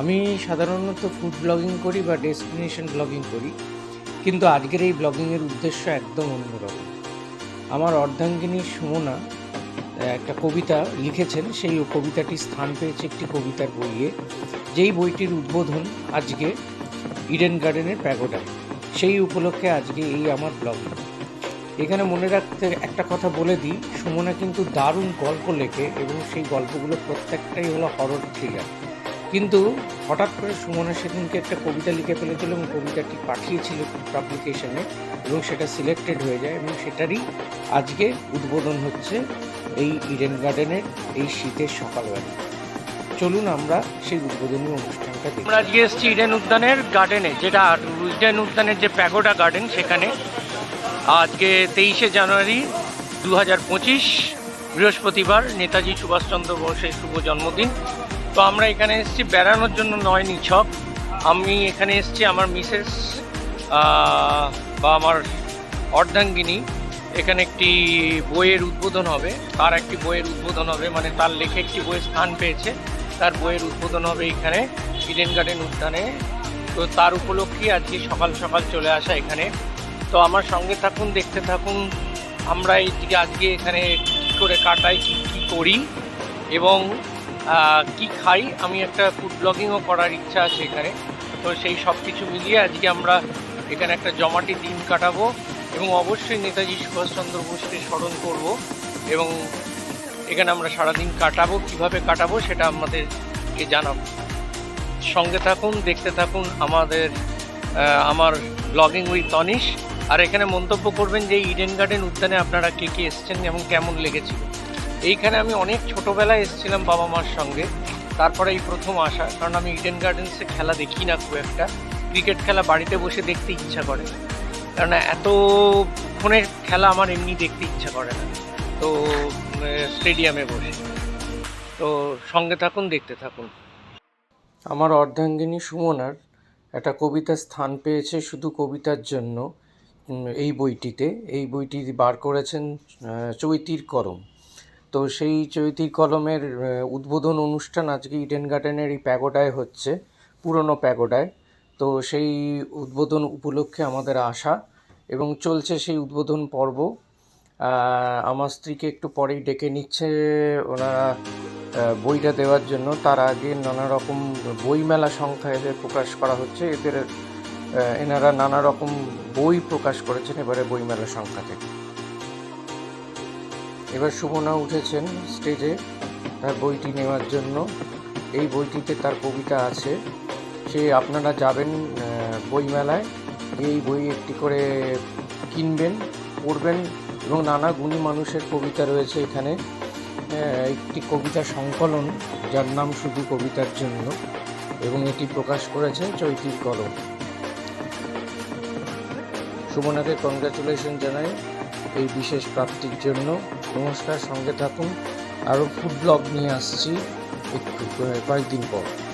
আমি সাধারণত food blogging করি বা ডেস্টিনেশন ব্লগিং করি, কিন্তু আজকের এই ব্লগিংয়ের উদ্দেশ্য একদম অন্যরকম। আমার অর্ধাঙ্গিনী সুমনা একটা কবিতা লিখেছেন, সেই কবিতাটি স্থান পেয়েছে একটি কবিতার বইয়ে, যেই বইটির উদ্বোধন আজকে ইডেন গার্ডেনের প্যাগোডায়। সেই উপলক্ষে আজকে এই আমার ব্লগিং এখানে মনে রাখতে একটা কথা বলে দিই, সুমনা কিন্তু দারুণ গল্প লেখে এবং সেই গল্পগুলো প্রত্যেকটাই হলো হরর থ্রিলার কিন্তু হঠাৎ করে সুমনা সেদিনকে একটা কবিতা লিখে ফেলেছিল এবং কবিতাটি পাঠিয়েছিল পাবলিকেশনে এবং সেটা সিলেক্টেড হয়ে যায় এবং সেটারই আজকে উদ্বোধন হচ্ছে এই ইডেন গার্ডেনের এই শীতের সকালবেলা। চলুন আমরা সেই উদ্বোধনী অনুষ্ঠানটা দেখি। আমরা আজকে এসেছি ইডেন উদ্যানের গার্ডেনে যেটা ইডেন উদ্যানের যে প্যাগোডা গার্ডেন সেখানে আজকে তেইশে জানুয়ারি দু হাজার পঁচিশ বৃহস্পতিবার নেতাজি সুভাষচন্দ্র বোসের শুভ জন্মদিন। তো আমরা এখানে এসেছি বেড়ানোর জন্য নয় নিছক। আমি এখানে এসেছি আমার মিসেস বা আমার অর্ধাঙ্গিনী। এখানে একটি বইয়ের উদ্বোধন হবে। তার একটি বইয়ের উদ্বোধন হবে মানে তার লেখে একটি বইয়ের স্থান পেয়েছে। তার বইয়ের উদ্বোধন হবে এখানে ইডেন গার্ডেন উদ্যানে। তো তার উপলক্ষে আজকে সকাল সকাল চলে আসা এখানে। তো আমার সঙ্গে থাকুন, দেখতে থাকুন, আমরা এইদিকে আজকে এখানে কী করে কাটাই কী করি। এবং কি খাই? আমি একটা ফুড ব্লগিংও করার ইচ্ছা আছে এখানে। তো সেই সব কিছু মিলিয়ে আজকে আমরা এখানে একটা জমাটি দিন কাটাবো এবং অবশ্যই নেতাজি সুভাষচন্দ্র বোসকে স্মরণ করব এবং এখানে আমরা সারাদিন কাটাবো, কীভাবে কাটাবো সেটা আমাদেরকে জানাব। সঙ্গে থাকুন, দেখতে থাকুন আমাদের আমার ব্লগিং উইথ তনিশ আর এখানে মন্তব্য করবেন যে ইডেন গার্ডেন উদ্যানে আপনারা কে কে এসছেন এবং কেমন লেগেছিল। এইখানে আমি অনেক ছোটোবেলায় এসেছিলাম বাবা মার সঙ্গে। তারপরে এই প্রথম আসা, কারণ আমি ইডেন গার্ডেন্সে খেলা দেখি না খুব একটা। ক্রিকেট খেলা বাড়িতে বসে দেখতে ইচ্ছা করে। কারণ এত ফোনের খেলা আমার এমনি দেখতে ইচ্ছা করে না। তো স্টেডিয়ামে বসে। তো, সঙ্গে থাকুন, দেখতে থাকুন। আমার অর্ধাঙ্গিনী সুমনার একটা কবিতা স্থান পেয়েছে শুধু কবিতার জন্য এই বইটিতে। এই বইটি বার করেছেন চৈতির করম। তো সেই চৈতি কলমের উদ্বোধন অনুষ্ঠান আজকে ইডেন গার্ডেনের এই প্যাগোডায় হচ্ছে, পুরনো প্যাগোডায়। তো সেই উদ্বোধন উপলক্ষে আমাদের আসা এবং চলছে সেই উদ্বোধন পর্ব। আমার স্ত্রীকে একটু পরেই ডেকে নিচ্ছে ওনারা বইটা দেওয়ার জন্য। তার আগে নানা রকম বইমেলা সংখ্যা এদের প্রকাশ করা হচ্ছে। এদের এনারা নানা রকম বই প্রকাশ করেছেন এবারে বইমেলা সংখ্যা থেকে। এবার সুমনা উঠেছেন স্টেজে তার বইটি নেওয়ার জন্য। এই বইটিতে তার কবিতা আছে। সে আপনারা যাবেন বইমেলায়। এই বই একটি করে কিনবেন, পড়বেন এবং নানা গুণী মানুষের কবিতা রয়েছে এখানে। একটি কবিতা সংকলন, যার নাম শুধু কবিতার জন্য এবং এটি প্রকাশ করেছেন চৈতির কলম। সুমনাকে কংগ্রাচুলেশন জানাই। এই বিশেষ প্রাপ্তির জন্য। নমস্কার, সঙ্গে থাকুন। আরও ফুড ব্লগ নিয়ে আসছি। একটু কয়েকদিন পর।